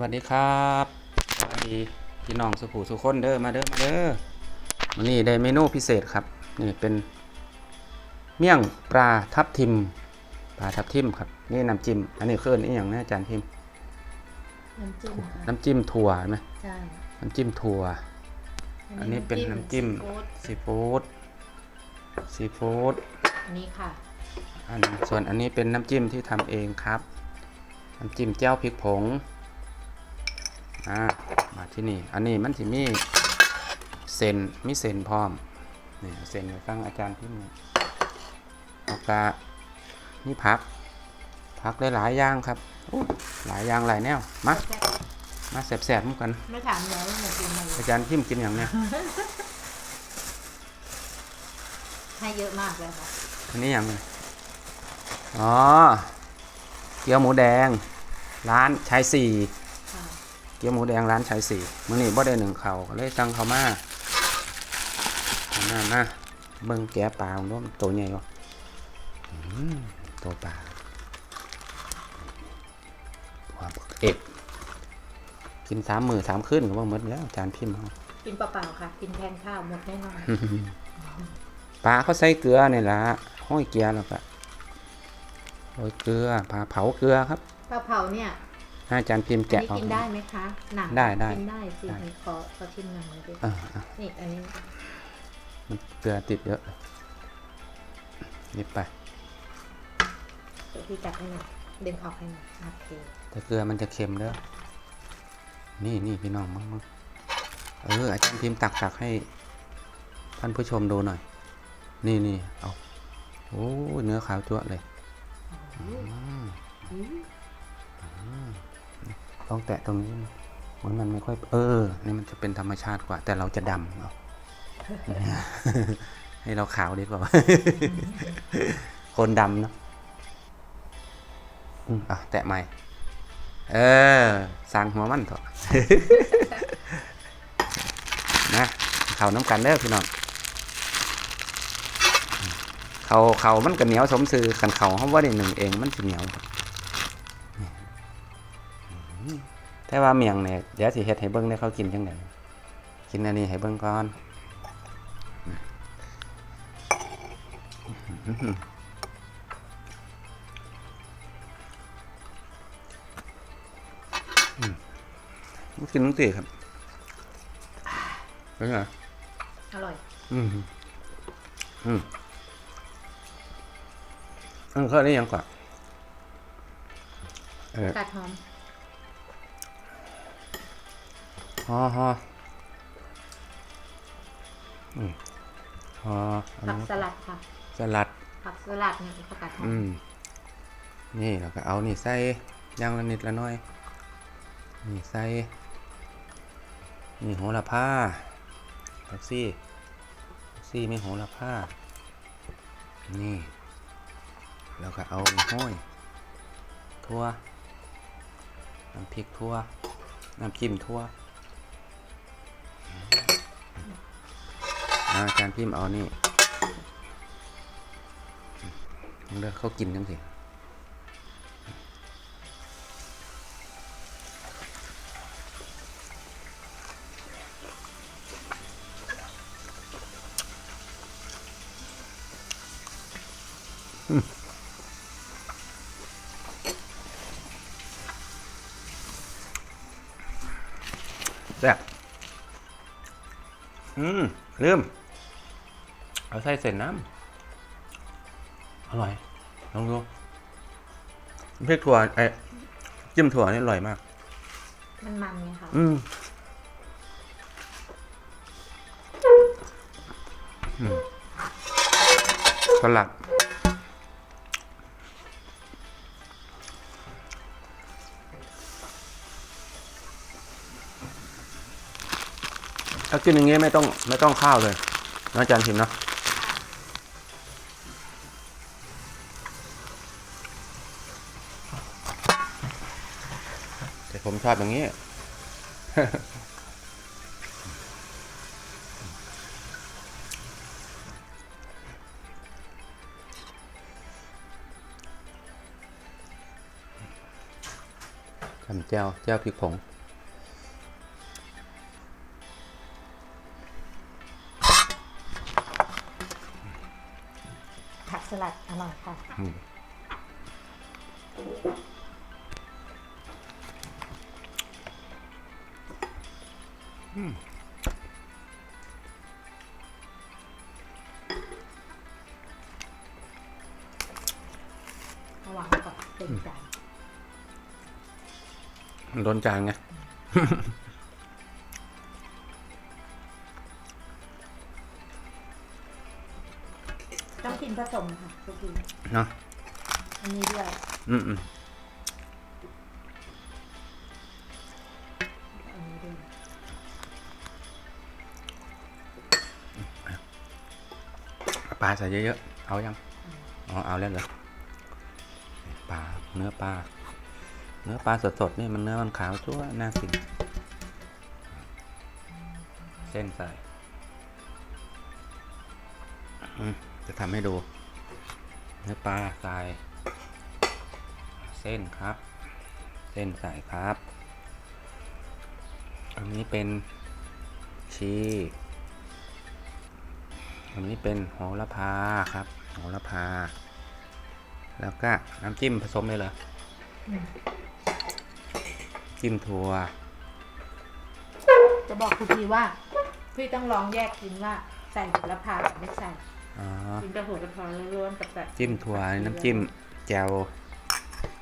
วัสดีครับสวัสดีพี่น้องสุขุสุขคนเด้อมาเด้อมาเด้อวันนี้ได้เมนูพิเศษครับนี่เป็น เมี่ยงปลาทับทิมปลาทับทิมครับนี่น้ำจิ้มอันนี้คืออนนี้อย่างนะอาจารย์พิมพ์น้ำจิ้มค่ะน้ำจิ้มถั่วเห็นไหมใช่น้ำจิ้มถั่ว อันนี้เป็นน้ำจิ้มซีฟู้ดซีฟู้ดซีฟู้ดอันนี้ค่ะอันส่วนอันนี้เป็นน้ำจิ้มที่ทำเองครับ น้ำจิ้มเจ้าพริกผง อ่ามาที่นี่ อันนี้มันจะมีเซนมีเซนพร้อมนี่เซนไปฟังอาจารย์พิมพ์นี่ออกกานี่พัก พักได้หลายอย่างครับอู้หลายอย่างหลายแนว มา มาแสบๆมุกัน ไม่ถามแล้วว่าหนูกินอะไรอาจารย์พิมพ์กินอย่างเนี้ยให้เยอะมากเลยค่ะอันนี้อย่างไงอ๋อ เกี๊ยวหมูแดง ร้านชายสี่ค่ะ เกี๊ยวหมูแดงร้านชายสี่มื้อนี้บ่ได้หนึ่งเขาก็เลยสั่งเขามาเอามามาเบิ่งแกะปลาของน้มตัวใหญ่บ่อืมตัวปลาว่าบักเอกกินสามมือสามขึ้นก็บ่หมดแล้วอาจารย์พิมพ์เอากินเปล่าๆค่ะ กินแทนข้าวหมดแน่นอนปลาเขาใส่เกลือนี่ล่ะห้อยเกลือแล้วก็โรยเกลือปลาเผาเกลือครับปลาเผาเนี่ยให้ อาจารย์พิมพ์อันแกะนี้ออกกินได้ไหมคะหนังได้ได้กินได้สิได้ขอขอชิมหน่อยหน่อยดิเอออะนี่อันนี้มันเกลือติดเยอะหยิบไปเดี๋ยวพี่จับให้หน่อยดึงออกให้หน่อยโอเคแต่เกลือมันจะเค็มเด้อนี่นี่พี่น้องมั้งมั้งเอออาจารย์พิมพ์ตักตักให้ ท่านผู้ชมดูหน่อย นี่นี่เอาโอ้ยเนื้อขาวจั่วะเลย อืมอืม ต้องแตะตรงนี้เหมือนมันไม่ค่อย เออ นี่มันจะเป็นธรรมชาติกว่า แต่เราจะดำเอาให้เราขาวดีกว่า คนดำเนอะอืมอะแตะใหม่ เออสั่งหัวมันเถอะนะเขาน้ำกันเด้อพี่น้องเขาเขามันก็เหนียวสมซื่อกันเขาเขาว่าได้หนึ่งเองมันจะเหนียวครับ แต่ว่าเมียงเนี่ยเดี๋ยวสิเฮ็ดให้เบิ้งได้เขากินจังไดกินอันนี้ให้เบิ้งก่อนอื้อหืออืมมันกินน้ำตีครับเป็นไงอร่อย อืม อืมอันก็ได้ยังก่อนเออกัดหอม ฮอฮออืมฮออันผักนี้สลัดค่ะ สลัด ผักสลัดเนี่ยผักกัดหออืมมนี่เราก็เอานี่ใส่อย่างละนิดละหน้อย นี่ใส่ นี่โหระพาแท็กซี่แท็กซี่ไม่โหระพานี่แล้วก็เอาห้อยทั่วน้ำพริกทั่วน้ำจิ้มทั่ว อาจารย์พิมพ์เอานี่เลือกเขากินจังสิแซ่บอืมลืม เอาใส่เส้นน้ำอร่อยลองดูพริกถั่วไอ้จิ้มถั่วนี่อร่อยมาก มันมันไงค่ะอืมอืมสลัดถ้ากินอย่างงี้ไม่ต้องไม่ต้องข้าวเลยนะอาจารย์พิมพ์เนาะ แต่ผมชอบอย่างนี้ ทำแจ่วแจ่วพริกผงผักสลัดอร่อยค่ะ ระวังก่อนเต็มจานมันโดนจานไง ต้องกินผสมค่ะทุกทีเนาะอันนี้ด้วย อืมอืม ปลาใส่เยอะๆ เอายังอ๋อเอาแล้วเหรอปลาเนื้อปลา เนื้อปลาสดๆนี่มันเนื้อมันขาวจั่วน่ากิน เส้นใส่จะทำให้ดู เนื้อปลาใส่เส้นครับ เส้นใส่ครับ อันนี้เป็นชีส อันนี้เป็นโหระพาครับโหระพา แล้วก็น้ำจิ้มผสมเลยเหรออืมจิ้มถั่ว จะบอกคุณพี่ว่า พี่ต้องลองแยกกินว่า ใส่หัวละพากับไม่ใส่อ๋อกินแต่หัวละพาล้วนๆกับแบบจิ้มถั่วอันนี้น้ำจิ้มแจ่ว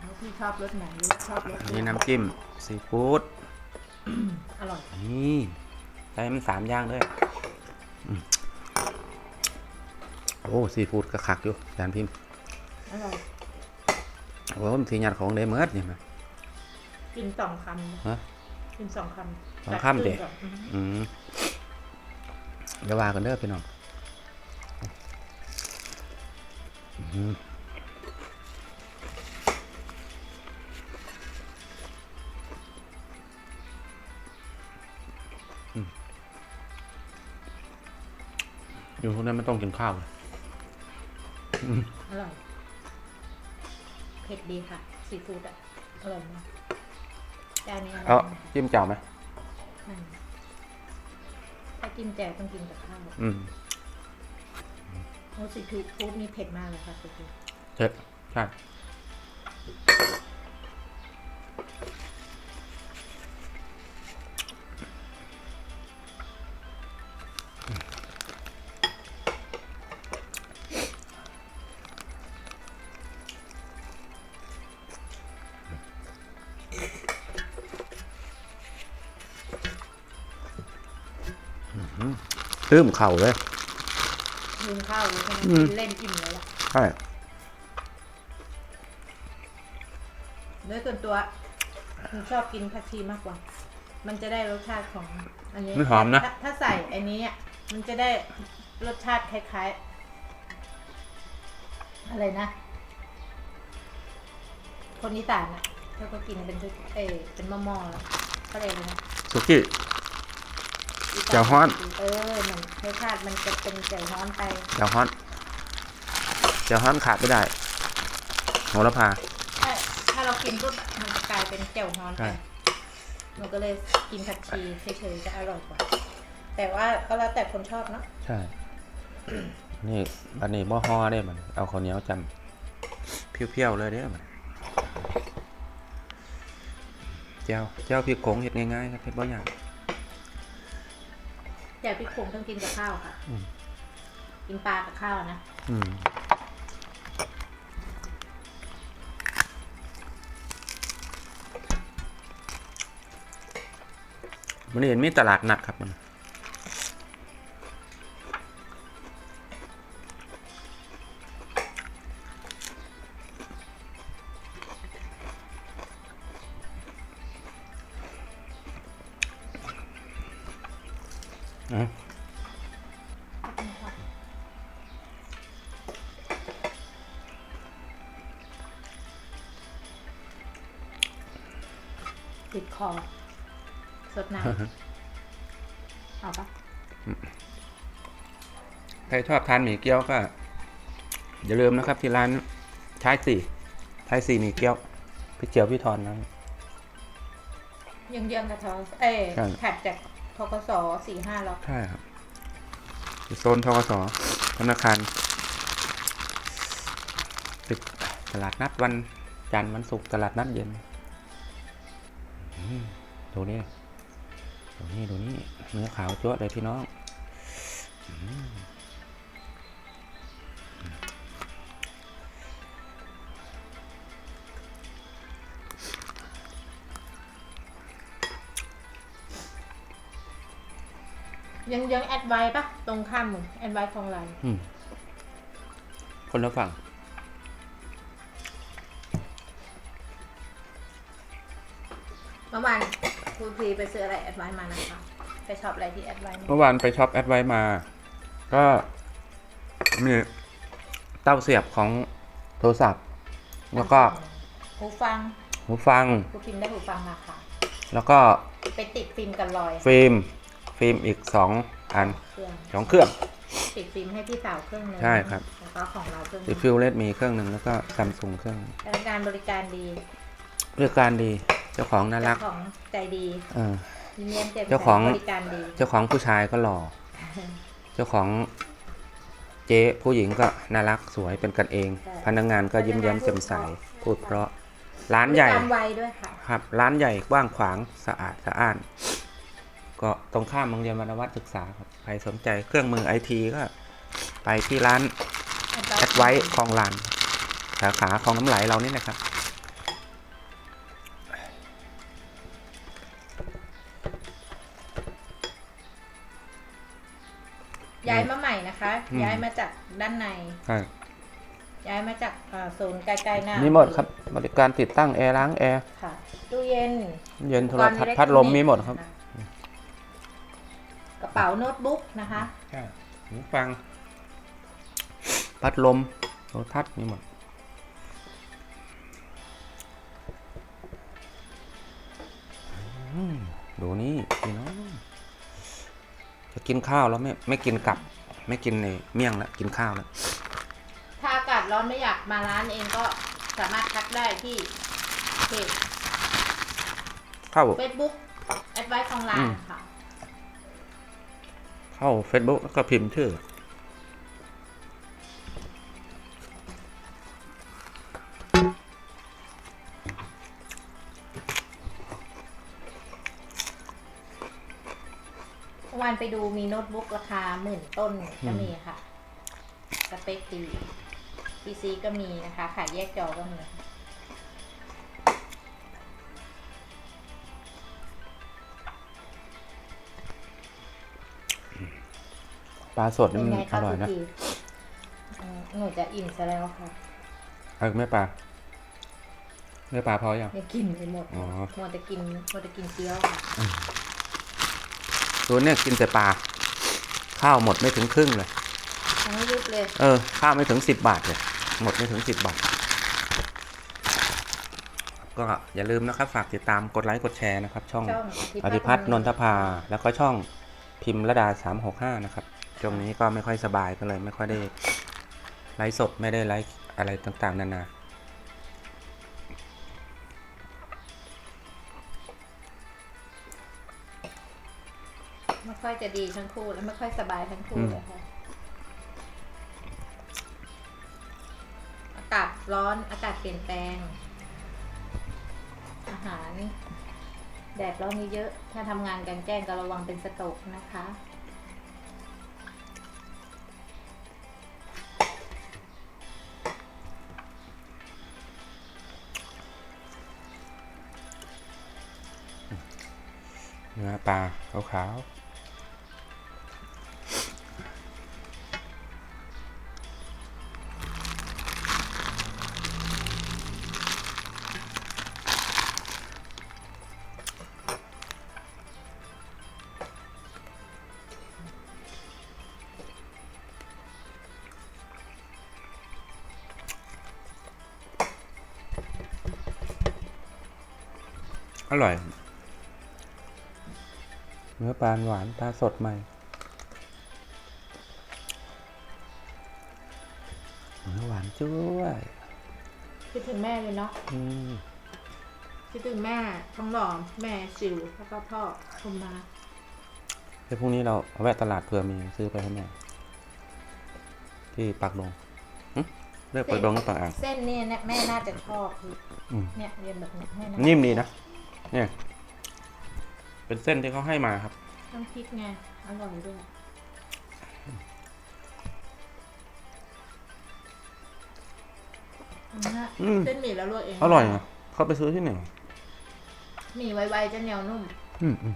แล้วพี่ชอบรสไหนหรือชอบรสอันนี้น้ำจิ้มซีฟู้ดอร่อยนี่ใส่มันสามอย่างเลยอืม โอ้ซีฟู้ดก็คักอยู่จานพิมพ์อร่อยโอ้ผมทีหยัดของได้เมิดนี่มากินสองคำฮะกินสองคำสองคำเด็ตัรึ่งก่อนอือฮึอืมเดี๋ยวว่ากันเด้อพี่น้องอืมอืมอยู่พวกนั้นไม่ต้องกินข้าวเลย อร่อย เผ็ดดีค่ะ ซีฟู้ดอะ อร่อยมากจานนี้อร่เอาอยมากจิ้มแจ่วไหมอืมถ้ากินแจ่วต้องกินกับข้าวอืมโอ้ซีฟู้ดนี่เผ็ดมากเลยค่ะซีฟู้ดเช็ดใช่ ตื้มเข่าเลยลืมข้าวเลยใช่ไหมอืมกินเล่นอิ่มแล้วล่ะใช่โดยส่วนตัวหนูชอบกินผักชีมากกว่า มันจะได้รสชาติของอันนี้ไม่หอมนะ ถ้าถ้าใส่อันนี้อะมันจะได้รสชาติคล้ายๆ อะไรนะ คนอีสานอะเขาก็กินเป็นทุกเออเป็นหม้อๆแล้วก็เลยกอะไรนะสุกี้ อีสาแจ่วฮ้อน เออเหมือนรสชาติมันจะเป็นแจ่วฮ้อนไปเจ้าฮอน เจ้าฮอนขาดไม่ได้โหระพา ถ้าถ้าเรากินปุ๊บมันจะกลายเป็นแจ่วฮ้อนใช่ไปหนูก็เลยกินผักชีเฉยๆจะอร่อยกว่า แต่ว่าก็แล้วแต่คนชอบเนาะใช่ นี่อันนี้บ่ฮอได้มัน เอาข้าวเหนียวจำเพี้ยวๆเลยเด้อมันเจ้าเจ้าพริกผงเฮ็ดง่ายๆครับเฮ็ดบ่ยาก แจ่วพริกผงต้องกินกับข้าวค่ะ อืม กินปลากับข้าวนะ อืมมันเห็นมีตลาดนัดครับมัน อะติดคอสดน้ำเอาปะใครชอบทานหมี่เกี๊ยวก็ อย่าลืมนะครับที่ร้านชายสี่ชายสี่หมี่เกี๊ยว พี่เจียวพี่ทอนนะยังเยื้องๆกับทอเอ้ยใช่ถัดจาก ทกศสี่ห้าล็อกใช่ครับอยู่โซนทกศธนาคารตึกตลาดนัดวันจันทร์วันศุกร์ตลาดนัดเย็นดูนี่ดูนี่ดูนี่เนื้อขาวจ้วะเลยพี่น้อง ยังเยื้องแอดไวปะตรงข้ามมึงแอดไวของไรอืมคนละฝั่ง เมื่อวานครูพีไปซื้ออะไรแอดไวมานะคะ ไปช็อปอะไรที่แอดไวมาเมื่อวานไปช็อปแอดไว้มา ก็มีเต้าเสียบของโทรศัพท์ แล้วก็หูฟังหูฟังครูพิมพ์ได้หูฟังมาค่ะ แล้วก็ไปติดฟิล์มกันรอย ฟิล์ม ฟิล์มอีกสองอันเครื่องสองเครื่อง ติดฟิล์มให้พี่สาวเครื่องหนึงใช่ครับ แล้วก็ของเราเครื่องหดินึงฟิลเลตมีเครื่องหนึ่งแล้วก็ซัมซุงเครื่องหนึ่งพนักงานบริการดีเรื่องการดีเจ้าของน่ารัเจ้าก ของใจดีเออ ยิ้มเยี่ยมแจ่มใสเจ้าของ บริการดี เจ้าของผู้ชายก็หล่อ เจ้าของเจ๊ผู้หญิงก็น่ารักสวยเป็นกันเอง พนักงานก็ยิ้มแย้มแจ่มใสพูดเพราะร้านใหญ่บริการไวด้วยค่ะ ครับ ร้านใหญ่กว้างขวางสะอาดสะอ้าน ก็ตรงข้ามโรงเรียนวรรณวัฒน์ศึกษาครับใครสนใจเครื่องมือไอทีก็ไปที่ร้านแอดไว้คลองลานสาขาคลองน้ำไหลเรานี่นะครับ ย้ายมาใหม่นะคะ อืม ย้ายมาจากด้านใน ใช่ย้ายมาจากเอ่อศูนย์ใกล้ๆหน้ามีมีหมดครับบริการติดตั้งแอร์ล้างแอร์ค่ะตู้เย็นเย็นโทรทัศอุปกน์พัดลมมีหมดครับก ระเป๋าโน้ตบุ๊กนะคะใช่หูฟัง พัดลมโทรทัศน์มีหมดอืมดูนี่พี่น้องจะกินข้าวแล้วไม่ไม่กินกลับ ไม่กินในเมี่ยงแล้วกินข้าวแล้วถ้าอากาศร้อนไม่อยากมาร้านเองก็สามารถทักได้ที่เพจเข้าเฟซบุ๊กแอดไวท์ของร้าอืนมค่ะ เข้า Facebook แล้วก็พิมพ์ชื่อ เมื่อวานไปดูมีโน้ตบุ๊กราคาหมื่นต้นก็มีค่ะ สเปคดีพีซีก็มีนะคะ ขายแยกจอก็มี ปลาสดนี่เป็นมันไงอคะร่อยคุณนะพีอืมหนูจะอิ่มซะแล้วค่ะเอาอีกไหม่ปลาไม่ปลาพอยังยังกินไม่หมดอ๋อมัวแต่กินมัวแต่กินเกี๊ยวค่ะตัวเนี้ยกินแต่ปลาข้าวหมดไม่ถึงครึ่งเลยทั้งยุบเลย เออ ข้าวไม่ถึงสิบบาทเลย หมดไม่ถึงสิบบาท ก็อย่าลืมนะครับ ฝากติดตามกดไลค์กดแชร์นะครับ ช่องช่องอธิพัฒน์นนทภา แล้วก็ช่องพิมพ์ระดาสามหกห้านะครับ ช่วงนี้ก็ไม่ค่อยสบายก็เลยไม่ค่อยได้ไลฟ์สดไม่ได้ไลฟ์อะไรต่างๆ นานา ไม่ค่อยจะดีทั้งคู่และไม่ค่อยสบายทั้งคู่อืมเลยค่ะอากาศร้อนอากาศเปลี่ยนแปลง อาหาร แดดร้อนเยอะๆถ้าทำงานกลางแจ้งก็ระวังเป็นสโตรกนะคะ เนื้อปล นื้อปลาหวานปลาสดใหม่เนื้อหวานจ้วยคิดถึงแม่เลยเนาะอืมคิดถึงแม่ท้องหล่อแม่จิวแล้วก็พ่อคุณมาเดี๋ยวพรุ่งนี้เราเอาแวะตลาดเผื่อมีซื้อไปให้แม่ที่ปากดงหึเลือกปากดงหรือปากอ่าง เส้นเนี่ยนะแม่น่าจะชอบคืออืม เนี่ยเรียนแบบนี้แม่านิ่มดีนะ เนี่ย เป็นเส้นที่เขาให้มาครับ น้ำพริกไง อร่อยด้วยอันนี้อืม เส้นหมี่แล้วลวกเองอร่อยนะเขาไปซื้อที่ไหนหมี่ไวๆจะเหนียวนุ่ม อืมอืม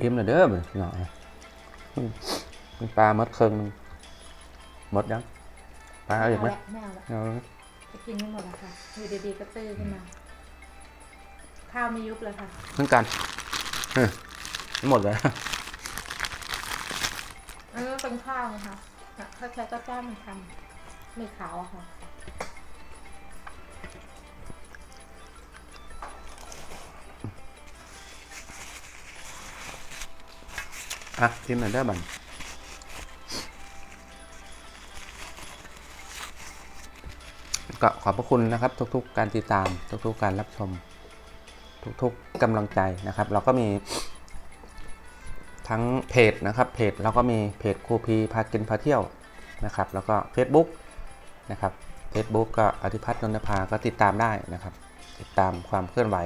อิ่มเลยเด้อมันหน่อยอืมมีปลาหมดเครื่องหนึงหมดยังปลาเอาอีกไหมไม่เอาละเอาไหมจะกินไม่หมดแล้วค่ะอยู่ดีๆก็ตื้อขึ้นมา ข้าวไม่ยุบเลยค่ะ เหมือนกันเออหมดเลย อันนี้เป็นข้าวนะคะคล้ายๆก็จ้ามันทำหมี่ขาวอะค่ะ อะชิมหน่อยได้อบันก็ขอบพระคุณนะครับทุกๆการติดตามทุกๆการรับชม ทุกๆกำลังใจนะครับ เราก็มีทั้งเพจนะครับเพจเราก็มีเพจครูพีพากินพาเที่ยวนะครับ แล้วก็ Facebook นะครับ Facebook ก็อธิพัฒน์นนทภาก็ติดตามได้นะครับ ติดตามความเคลื่อนไหว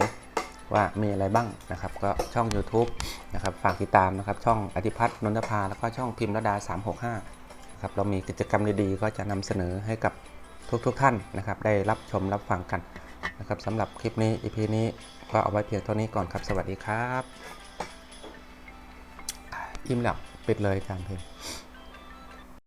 ว่ามีอะไรบ้างนะครับ ก็ช่อง YouTube นะครับฝากติดตามนะครับ ช่องอธิพัฒน์นนทภาแล้วก็ช่องพิมพ์ระดา 365นะครับเรามีกิจกรรมดีๆ ก็จะนำเสนอให้กับทุกๆทท่านนะครับ ได้รับชมรับฟังกันนะครับสำหรับคลิปนี้ EP นี้ ก็เอาไว้เพียงเท่านี้ก่อนครับ สวัสดีครับ อิ่มแล้วปิดเลยการเพลง